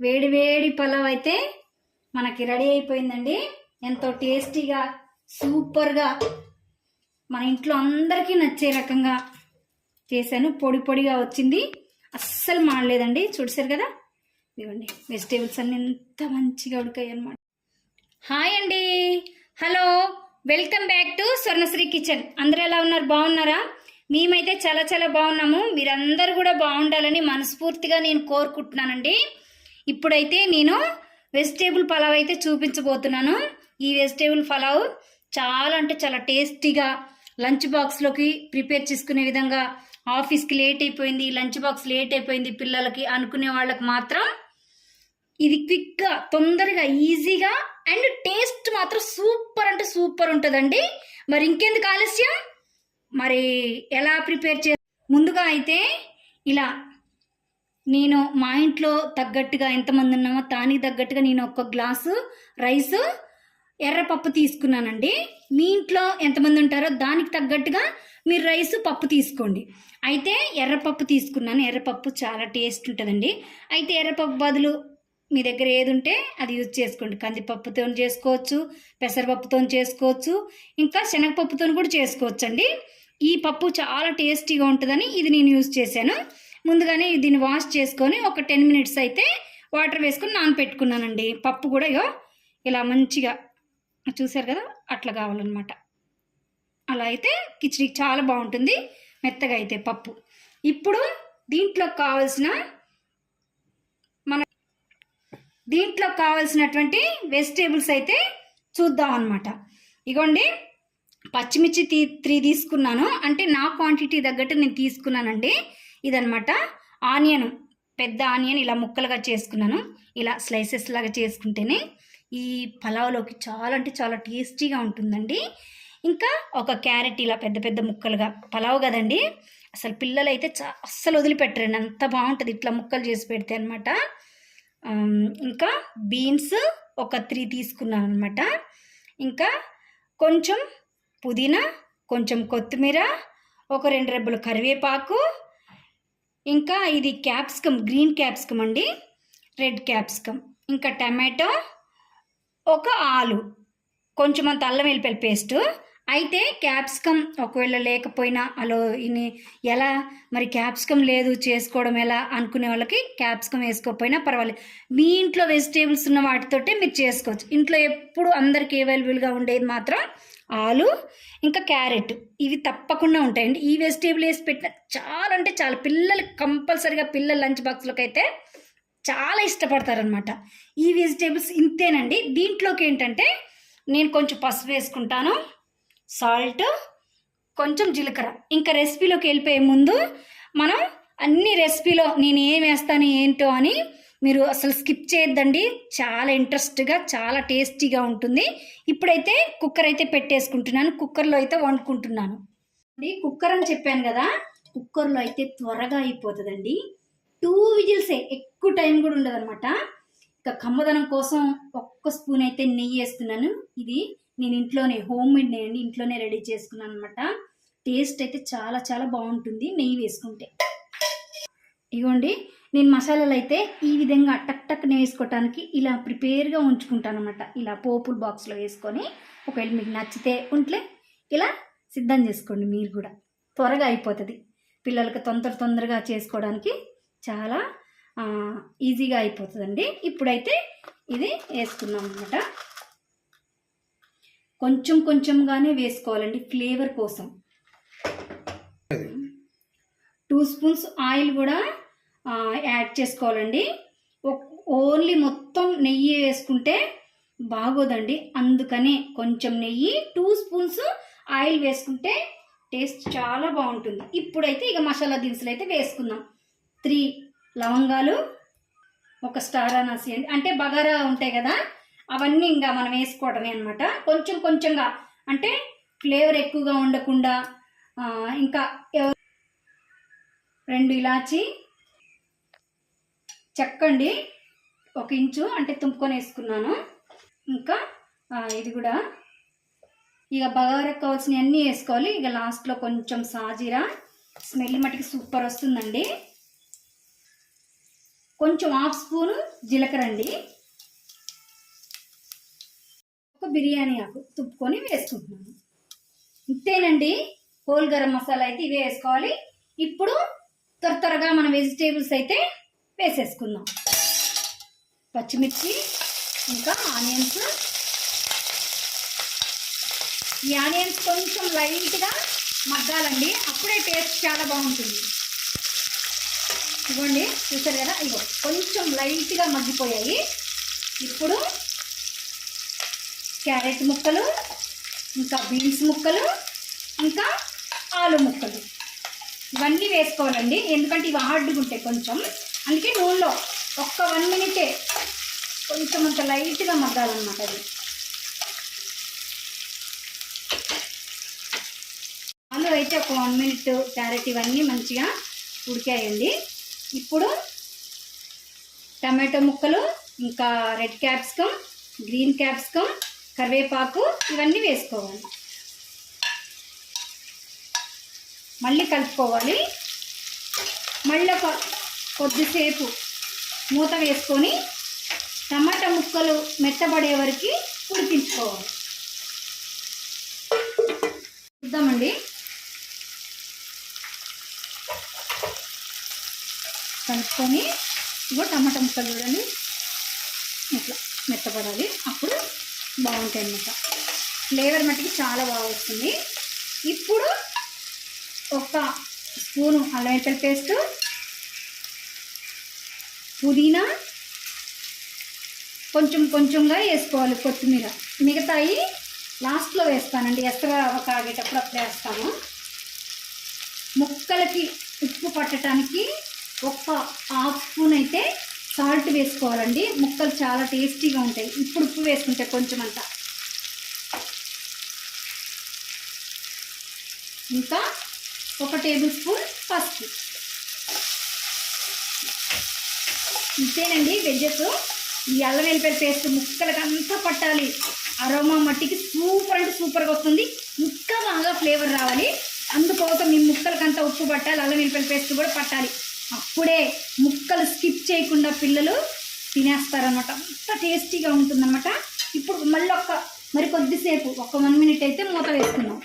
వేడి వేడి పలావ్ అయితే మనకి రెడీ అయిపోయిందండి. ఎంతో టేస్టీగా సూపర్గా మన ఇంట్లో అందరికీ నచ్చే రకంగా చేశాను. పొడి పొడిగా వచ్చింది. అస్సలు మాడలేదండి చూసారు కదా? ఇవ్వండి వెజిటేబుల్స్ అన్ని ఎంత మంచిగా ఉడికాయి అనమాట హాయ్ అండి. Hello welcome back to Swarnasri kitchen. అందరూ ఎలా ఉన్నారు? బాగున్నారా? మేమైతే చాలా చాలా బాగున్నాము. మీరందరూ కూడా బాగుండాలని మనస్ఫూర్తిగా నేను కోరుకుంటున్నానండి. ఇప్పుడైతే నేను వెజిటేబుల్ పలావ్ అయితే చూపించబోతున్నాను. ఈ వెజిటేబుల్ పలావ్ చాలా అంటే చాలా టేస్టీగా లంచ్ బాక్స్లోకి ప్రిపేర్ చేసుకునే విధంగా ఆఫీస్కి లేట్ అయిపోయింది లంచ్ బాక్స్ లేట్ అయిపోయింది పిల్లలకి అనుకునే వాళ్ళకి మాత్రం ఇది క్విక్గా తొందరగా ఈజీగా అండ్ టేస్ట్ మాత్రం సూపర్ అంటే సూపర్ ఉంటుందండి. మరి ఇంకెందుకు ఆలస్యం? మరి ఎలా ప్రిపేర్ చే ముందుగా అయితే ఇలా నేను మా ఇంట్లో తగ్గట్టుగా ఎంతమంది ఉన్నామో దానికి తగ్గట్టుగా నేను ఒక గ్లాసు రైస్ ఎర్రపప్పు తీసుకున్నానండి. మీ ఇంట్లో ఎంతమంది ఉంటారో దానికి తగ్గట్టుగా మీరు రైస్ పప్పు తీసుకోండి. అయితే ఎర్రపప్పు తీసుకున్నాను. ఎర్రపప్పు చాలా టేస్ట్ ఉంటుందండి. అయితే ఎర్రపప్పు బదులు మీ దగ్గర ఏది ఉంటే అది యూజ్ చేసుకోండి. కందిపప్పుతో చేసుకోవచ్చు పెసరపప్పుతో చేసుకోవచ్చు ఇంకా శనగపప్పుతో కూడా చేసుకోవచ్చు అండి ఈ పప్పు చాలా టేస్టీగా ఉంటుందని ఇది నేను యూజ్ చేశాను. ముందుగానే దీన్ని వాష్ చేసుకొని ఒక టెన్ మినిట్స్ అయితే వాటర్ వేసుకొని నానపెట్టుకున్నానండి. పప్పు కూడా ఇగో ఇలా మంచిగా చూసారు కదా అట్లా కావాలన్నమాట. అలా అయితే కిచిడికి చాలా బాగుంటుంది మెత్తగా అయితే పప్పు. ఇప్పుడు దీంట్లో కావాల్సిన మన దీంట్లో కావాల్సినటువంటి వెజిటేబుల్స్ అయితే చూద్దాం అనమాట ఇగోండి పచ్చిమిర్చి తీ త్రీ తీసుకున్నాను. అంటే నా క్వాంటిటీ తగ్గట్టు నేను తీసుకున్నానండి. ఇదనమాట ఆనియన్ పెద్ద ఆనియన్ ఇలా ముక్కలుగా చేసుకున్నాను. ఇలా స్లైసెస్ లాగా చేసుకుంటేనే ఈ పలావ్లోకి చాలా అంటే చాలా టేస్టీగా ఉంటుందండి. ఇంకా ఒక క్యారెట్ ఇలా పెద్ద పెద్ద ముక్కలుగా పలావ్ కదండి అసలు పిల్లలు అయితే చా అస్సలు వదిలిపెట్టరండి. అంత బాగుంటుంది ఇట్లా ముక్కలు చేసి పెడితే అనమాట ఇంకా బీన్స్ ఒక త్రీ తీసుకున్నాను అనమాట ఇంకా కొంచెం పుదీనా కొంచెం కొత్తిమీర ఒక రెండు రెబ్బలు కరివేపాకు ఇంకా ఇది క్యాప్సికమ్ గ్రీన్ క్యాప్సికమ్ అండి రెడ్ క్యాప్సికమ్. ఇంకా టమాటో ఒక ఆలు కొంచెం అంత అల్లం వెల్లిపాయల పేస్టు అయితే క్యాప్సికమ్ ఒకవేళ లేకపోయినా అలో ఇని ఎలా? మరి క్యాప్సికమ్ లేదు చేసుకోవడం ఎలా? అనుకునే వాళ్ళకి క్యాప్సికమ్ వేసుకోకపోయినా పర్వాలేదు. మీ ఇంట్లో వెజిటేబుల్స్ ఉన్న వాటితోటే మీరు చేసుకోవచ్చు. ఇంట్లో ఎప్పుడు అందరికి అవైలబుల్గా ఉండేది మాత్రం ఆలు ఇంకా క్యారెట్. ఇవి తప్పకుండా ఉంటాయండి. ఈ వెజిటేబుల్ వేసి పెట్టిన చాలా అంటే చాలా. పిల్లలు కంపల్సరిగా పిల్లల లంచ్ బాక్స్లోకి అయితే చాలా ఇష్టపడతారనమాట. ఈ వెజిటేబుల్స్ ఇంతేనండి. దీంట్లోకి ఏంటంటే నేను కొంచెం పసుపు వేసుకుంటాను. సాల్ట్ కొంచెం జీలకర్ర. ఇంకా రెసిపీలోకి వెళ్ళిపోయే ముందు మనం అన్ని రెసిపీలో నేను ఏం వేస్తాను ఏంటో అని మీరు అసలు స్కిప్ చేయొద్దండి. చాలా ఇంట్రెస్ట్గా చాలా టేస్టీగా ఉంటుంది. ఇప్పుడైతే కుక్కర్ అయితే పెట్టేసుకుంటున్నాను. కుక్కర్లో అయితే వండుకుంటున్నాను. కుక్కర్ అని చెప్పాను కదా కుక్కర్లో అయితే త్వరగా అయిపోతుందండి. టూ విజిల్సే ఎక్కువ టైం కూడా ఉండదు అనమాట ఇంకా కమ్మదనం కోసం ఒక్క స్పూన్ అయితే నెయ్యి వేస్తున్నాను. ఇది నేను ఇంట్లోనే హోమ్ మేడ్ అండి ఇంట్లోనే రెడీ చేసుకున్నాను అనమాట టేస్ట్ అయితే చాలా చాలా బాగుంటుంది. నెయ్యి వేసుకుంటే. ఇగోండి నేను మసాలాలు అయితే ఈ విధంగా టక్ టక్ వేసుకోవటానికి ఇలా ప్రిపేర్గా ఉంచుకుంటాను అనమాట ఇలా పోపుల్ బాక్స్లో వేసుకొని ఒకవేళ మీకు నచ్చితే ఉంటే ఇలా సిద్ధం చేసుకోండి మీరు కూడా. త్వరగా అయిపోతుంది. పిల్లలకి తొందర తొందరగా చేసుకోవడానికి చాలా ఈజీగా అయిపోతుందండి. ఇప్పుడైతే ఇది వేసుకున్నాం అనమాట కొంచెం కొంచెంగానే వేసుకోవాలండి ఫ్లేవర్ కోసం. టూ స్పూన్స్ ఆయిల్ కూడా యాడ్ చేసుకోవాలండి. ఓన్లీ మొత్తం నెయ్యి వేసుకుంటే బాగోదండి. అందుకనే కొంచెం నెయ్యి టూ స్పూన్స్ ఆయిల్ వేసుకుంటే టేస్ట్ చాలా బాగుంటుంది. ఇప్పుడైతే ఇక మసాలా దినుసులు అయితే వేసుకుందాం. త్రీ లవంగాలు ఒక స్టార్ అనాసి అంటే బగారా ఉంటాయి కదా అవన్నీ ఇంకా మనం వేసుకోవటమే అనమాట కొంచెం కొంచెంగా అంటే ఫ్లేవర్ ఎక్కువగా ఉండకుండా ఇంకా రెండు ఇలాచి చెక్కండి. ఒక ఇంచు అంటే తుంపుకొని వేసుకున్నాను. ఇంకా ఇది కూడా ఇక బగారకు కావాల్సినవి అన్నీ వేసుకోవాలి. ఇక లాస్ట్లో కొంచెం సాజీరా. స్మెల్ మటుకి సూపర్ వస్తుందండి. కొంచెం హాఫ్ స్పూను జీలకర్ర అండి. ఒక బిర్యానీ ఆకు తుప్పుకొని వేసుకుంటున్నాను. ఇంతేనండి. హోల్ గరం మసాలా అయితే ఇవే వేసుకోవాలి. ఇప్పుడు త్వర త్వరగా మన వెజిటేబుల్స్ అయితే వేసేసుకుందాం. పచ్చిమిర్చి ఇంకా ఆనియన్స్. ఈ ఆనియన్స్ కొంచెం లైట్గా మగ్గాలండి. అప్పుడే టేస్ట్ చాలా బాగుంటుంది. ఇవ్వండి. చూసారు కదా? ఇగో కొంచెం లైట్గా మగ్గిపోయాయి. ఇప్పుడు క్యారెట్ ముక్కలు ఇంకా బీన్స్ ముక్కలు ఇంకా ఆలు ముక్కలు. ఇవన్నీ వేసుకోవాలండి. ఎందుకంటే ఇవి హార్డ్గా ఉంటాయి కొంచెం. అందుకే నూనెలో ఒక్క వన్ మినిటే కొంచెం అంత లైట్గా మగ్గాలన్నమాట అది. ఆలు అయితే ఒక వన్ మినిట్ క్యారెట్ ఇవన్నీ మంచిగా ఉడికాయండి. ఇప్పుడు టమాటో ముక్కలు ఇంకా రెడ్ క్యాప్సికమ్ గ్రీన్ క్యాప్సికమ్ కరివేపాకు ఇవన్నీ వేసుకోవాలి. మళ్ళీ కలుపుకోవాలి. మళ్ళీ ఒక కొద్దిసేపు మూత వేసుకొని టమాటా ముక్కలు మెత్తబడే వరకు ఉడికించుకోవాలి. చూద్దామండి. కలుపుకొని ఇగో టమాటా ముక్కలు చూడండి. ఇట్లా మెత్తపడాలి అప్పుడు బాగుంటాయి అన్నమాట ఫ్లేవర్ మట్టికి చాలా బాగా వస్తుంది. ఇప్పుడు ఒక స్పూను అల్లం వెల్లుల్లి పేస్ట్ పుదీనా కొంచెం కొంచెంగా వేసుకోవాలి కొత్తిమీర. మిగతాయి లాస్ట్లో వేస్తానండి ఎసర కాగేటప్పుడు అప్పుడు వేస్తాము ముక్కలకి ఉప్పు పట్టడానికి ఒక్క హాఫ్ స్పూన్ అయితే సాల్ట్ వేసుకోవాలండి. ముక్కలు చాలా టేస్టీగా ఉంటాయి. ఇప్పుడు ఉప్పు వేసుకుంటే కొంచెం అంత ఇంకా ఒక టేబుల్ స్పూన్ పసుపు. ఇంతేనండి వెజ్జెస్. ఈ అల్లం వెల్లిపాయ పేస్ట్ ముక్కలకంతా పట్టాలి. అరోమా మట్టికి సూపర్ అంటే సూపర్గా వస్తుంది. ఇంకా బాగా ఫ్లేవర్ రావాలి. అందుకోసం మీ ముక్కలకంతా ఉప్పు పట్టాలి. అల్లం వెల్లిపాయ పేస్ట్ కూడా పట్టాలి. అప్పుడే ముక్కలు స్కిప్ చేయకుండా పిల్లలు తినేస్తారనమాట అంత టేస్టీగా ఉంటుందన్నమాట. ఇప్పుడు మళ్ళీ ఒక్క మరి కొద్దిసేపు ఒక వన్ మినిట్ అయితే మూత వేస్తున్నాం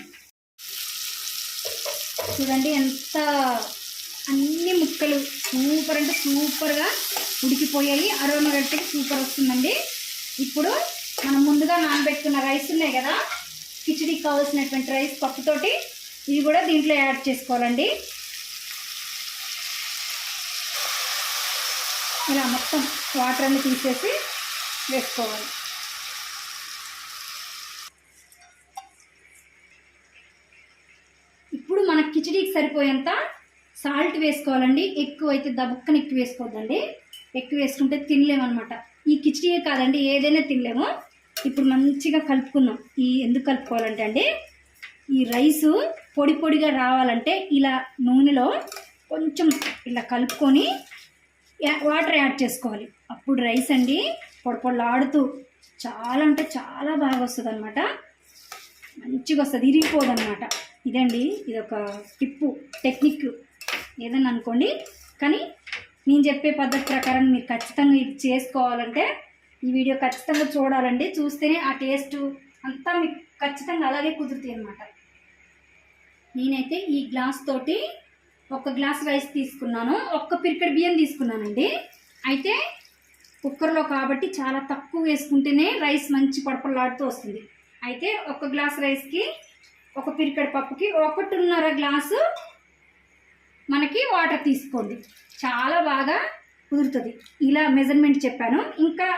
చూడండి ఎంత అన్ని ముక్కలు సూపర్ అంటే సూపర్గా ఉడికిపోయాయి. అరవై గట్టికి సూపర్ వస్తుందండి. ఇప్పుడు మనం ముందుగా నానబెట్టుకున్న రైస్ ఉన్నాయి కదా కిచడీకి కావాల్సినటువంటి రైస్ పప్పుతోటి ఇవి కూడా దీంట్లో యాడ్ చేసుకోవాలండి. ఇలా మొత్తం వాటర్ అన్ని తీసేసి వేసుకోవాలి. ఇప్పుడు మన కిచడీకి సరిపోయేంత సాల్ట్ వేసుకోవాలండి. ఎక్కువ అయితే దబుక్కని ఎక్కువ వేసుకోవద్దండి. ఎక్కువ వేసుకుంటే తినలేమన్నమాట. ఈ కిచడీయే కాదండి ఏదైనా తినలేము. ఇప్పుడు మంచిగా కలుపుకుందాం. ఈ ఎందుకు కలుపుకోవాలంటే అండి ఈ రైసు పొడి పొడిగా రావాలంటే ఇలా నూనెలో కొంచెం ఇలా కలుపుకొని వాటర్ యాడ్ చేసుకోవాలి. అప్పుడు రైస్ అండి పొడపొడలాడుతూ చాలా అంటే చాలా బాగా వస్తుంది అనమాట మంచిగా వస్తుంది ఇరిగిపోదు అనమాట ఇదండి ఇది ఒక టిప్పు టెక్నిక్. ఏదన్నా అనుకోండి. కానీ నేను చెప్పే పద్ధతి ప్రకారం మీరు ఖచ్చితంగా ఇది చేసుకోవాలంటే ఈ వీడియో ఖచ్చితంగా చూడాలండి. చూస్తేనే ఆ టేస్ట్ అంతా మీకు ఖచ్చితంగా అలాగే కుదురుతాయి అనమాట నేనైతే ఈ గ్లాస్ తోటి ఒక గ్లాస్ రైస్ తీసుకున్నాను. ఒక్క పిరికెడ్ బియ్యం తీసుకున్నానండి. అయితే కుక్కర్లో కాబట్టి చాలా తక్కువ వేసుకుంటేనే రైస్ మంచి పడపలాడుతూ వస్తుంది. అయితే ఒక గ్లాస్ రైస్కి ఒక పిరికెడ్ పప్పుకి ఒకటిన్నర గ్లాసు మనకి వాటర్ తీసుకోండి. చాలా బాగా కుదురుతుంది. ఇలా మెజర్మెంట్ చెప్పాను. ఇంకా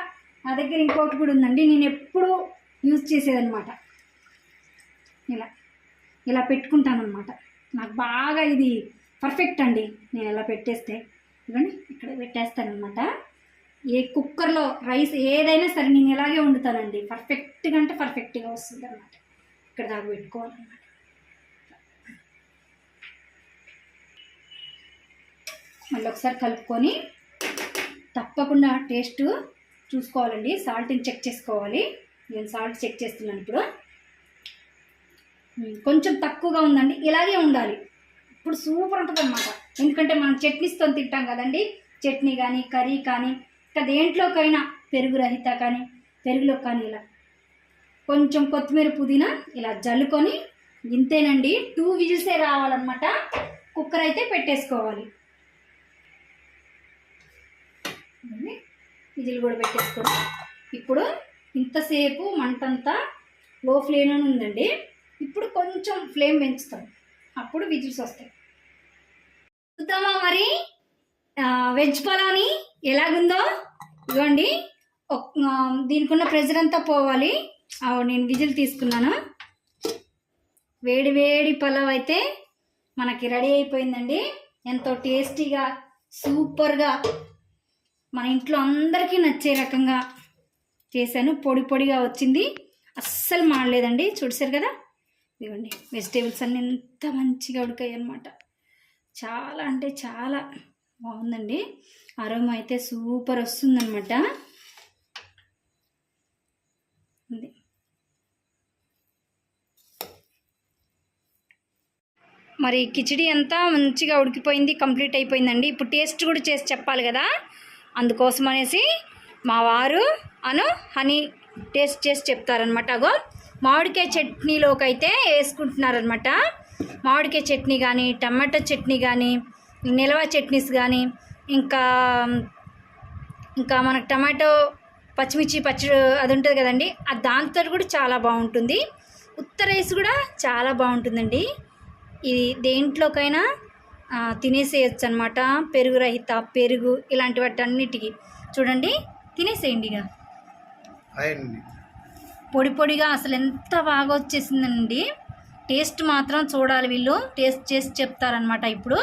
నా దగ్గర ఇంకోటి కూడా ఉందండి. నేను ఎప్పుడు యూజ్ చేసేదనమాట ఇలా ఇలా పెట్టుకుంటాను అనమాట నాకు బాగా ఇది పర్ఫెక్ట్ అండి. నేను ఇలా పెట్టేస్తే. ఇవ్వండి ఇక్కడ పెట్టేస్తాను అనమాట ఏ కుక్కర్లో రైస్ ఏదైనా సరే నేను ఇలాగే వండుతానండి. పర్ఫెక్ట్గా అంటే పర్ఫెక్ట్గా వస్తుంది అనమాట ఇక్కడ దాకా పెట్టుకోవాలన్నమాట. మళ్ళీ ఒకసారి కలుపుకొని తప్పకుండా టేస్ట్ చూసుకోవాలండి. సాల్ట్ని చెక్ చేసుకోవాలి. నేను సాల్ట్ చెక్ చేస్తున్నాను ఇప్పుడు. కొంచెం తక్కువగా ఉందండి. ఇలాగే ఉండాలి. ఇప్పుడు సూపర్ ఉంటుంది అనమాట ఎందుకంటే మనం చట్నీస్తో తింటాం కదండి. చట్నీ కానీ కర్రీ కానీ ఇంకా దేంట్లోకైనా పెరుగు రహిత కానీ పెరుగులో కానీ ఇలా. కొంచెం కొత్తిమీర పుదీనా ఇలా జల్లుకొని ఇంతేనండి. టూ విజిల్సే రావాలన్నమాట. కుక్కర్ అయితే పెట్టేసుకోవాలి. విజిల్ కూడా పెట్టేసుకోండి ఇప్పుడు ఇంతసేపు మంటంతా లో ఫ్లేమ్లోనే ఉందండి. ఇప్పుడు కొంచెం ఫ్లేమ్ పెంచుతాం. అప్పుడు విజిల్స్ వస్తాయి. చూద్దామా మరి? వెజ్ పలాని ఎలాగుందో? ఇవ్వండి. దీనికి ఉన్న ప్రెజర్ అంతా పోవాలి. ఆ, నేను విజిల్ తీసుకున్నాను. వేడి వేడి పలావ్ అయితే మనకి రెడీ అయిపోయిందండి. ఎంతో టేస్టీగా సూపర్గా మన ఇంట్లో అందరికీ నచ్చే రకంగా చేశాను. పొడి పొడిగా వచ్చింది. అస్సలు మాడలేదండి. చూడసారు కదా? ఇవ్వండి వెజిటేబుల్స్ అన్నీ ఎంత మంచిగా ఉడికాయి అనమాట చాలా అంటే చాలా బాగుందండి. అరోమా అయితే సూపర్ వస్తుందన్నమాట. ఉంది. మరి కిచిడి అంతా మంచిగా ఉడికిపోయింది కంప్లీట్ అయిపోయిందండి. ఇప్పుడు టేస్ట్ కూడా చేసి చెప్పాలి కదా. అందుకోసం అనేసి మా వారు అను హనీ టేస్ట్ చేసి చెప్తారనమాట అగో మామిడికాయ చట్నీలోకి అయితే వేసుకుంటున్నారనమాట మామిడికాయ చట్నీ కానీ టమాటో చట్నీ కానీ నిల్వ చట్నీస్ కానీ ఇంకా ఇంకా మనకు టమాటో పచ్చిమిర్చి పచ్చడి అది ఉంటుంది కదండి ఆ దాంతో కూడా చాలా బాగుంటుంది. ఉత్త రైస్ కూడా చాలా బాగుంటుందండి. ఇది దేంట్లోకైనా తినేసేయచ్చు అనమాట పెరుగు రహిత పెరుగు ఇలాంటి వాటి అన్నిటికీ చూడండి తినేసేయండి ఇక. పొడి పొడిగా అసలు ఎంత బాగా వచ్చేసిందండి. టేస్ట్ మాత్రం చూడాలి వీళ్ళు. టేస్ట్ చేసి చెప్తారనమాట ఇప్పుడు.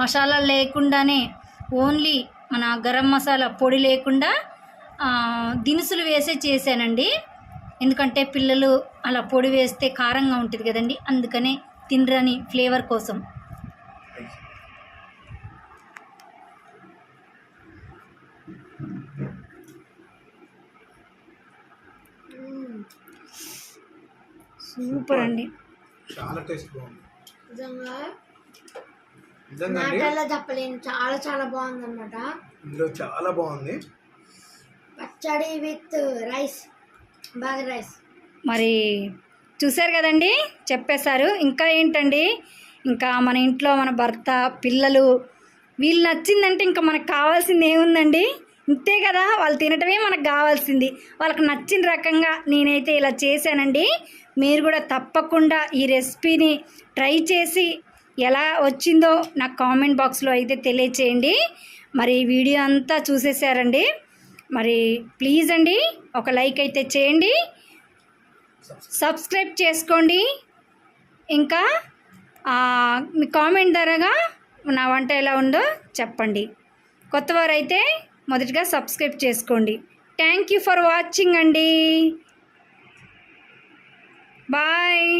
మసాలా లేకుండానే ఓన్లీ మన గరం మసాలా పొడి లేకుండా దినుసులు వేసే చేశానండి. ఎందుకంటే పిల్లలు అలా పొడి వేస్తే కారంగా ఉంటుంది కదండి. అందుకనే తినరని ఫ్లేవర్ కోసం. సూపర్ అండి. చాలా టేస్ట్ బాగుంది. నిజంగా చెప్పలేను. చాలా చాలా బాగుంది అనమాట ఇందులో చాలా బాగుంది. పచ్చడి విత్ రైస్. బాగా రైస్. మరి చూశారు కదండి? చెప్పేశారు. ఇంకా ఏంటండి? ఇంకా మన ఇంట్లో మన భర్త పిల్లలు వీళ్ళు నచ్చిందంటే ఇంకా మనకు కావాల్సింది ఏముందండి? ఇంతే కదా? వాళ్ళు తినటమే మనకు కావాల్సింది. వాళ్ళకి నచ్చిన రకంగా నేనైతే ఇలా చేశానండి. మీరు కూడా తప్పకుండా ఈ రెసిపీని ట్రై చేసి ఎలా వచ్చిందో నాకు కామెంట్ బాక్స్లో అయితే తెలియచేయండి. మరి వీడియో అంతా చూసేసారండి మరి ప్లీజ్ అండి ఒక లైక్ అయితే చేయండి. సబ్స్క్రైబ్ చేసుకోండి. ఇంకా మీ కామెంట్ ధరగా నా వంట ఎలా ఉందో చెప్పండి. కొత్తవారైతే మొదటిగా సబ్స్క్రైబ్ చేసుకోండి. థ్యాంక్ యూ ఫర్ వాచింగ్ అండి. బాయ్